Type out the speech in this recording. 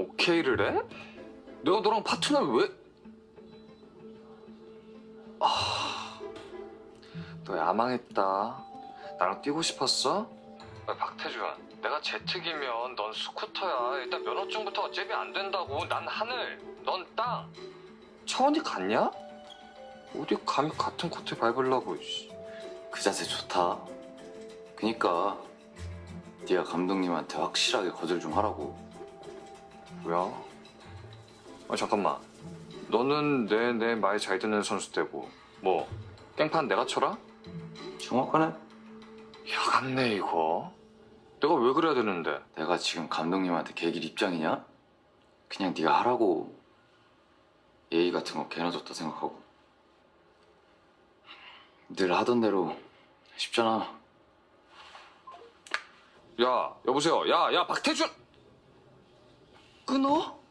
오케이를 해? 내가 너랑 파트너를 왜? 아, 너 야망했다. 나랑 뛰고 싶었어? 야, 박태준, 내가 제특이면 넌 스쿠터야. 일단 면허증부터 어차피 안 된다고. 난 하늘, 넌 땅. 차원이 같냐? 어디 감히 같은 코트에 밟으려고. 씨. 그 자세 좋다. 그니까 네가 감독님한테 확실하게 거절 좀 하라고. 뭐야? 아 잠깐만. 너는 내 내 말 잘 듣는 선수 되고 뭐 깽판 내가 쳐라? 정확하네. 야같네 이거. 내가 왜 그래야 되는데? 내가 지금 감독님한테 개길 입장이냐? 그냥 네가 하라고 예의 같은 거 개나 줬다 생각하고 늘 하던 대로 쉽잖아. 야 여보세요. 야야 박태준. 끊어?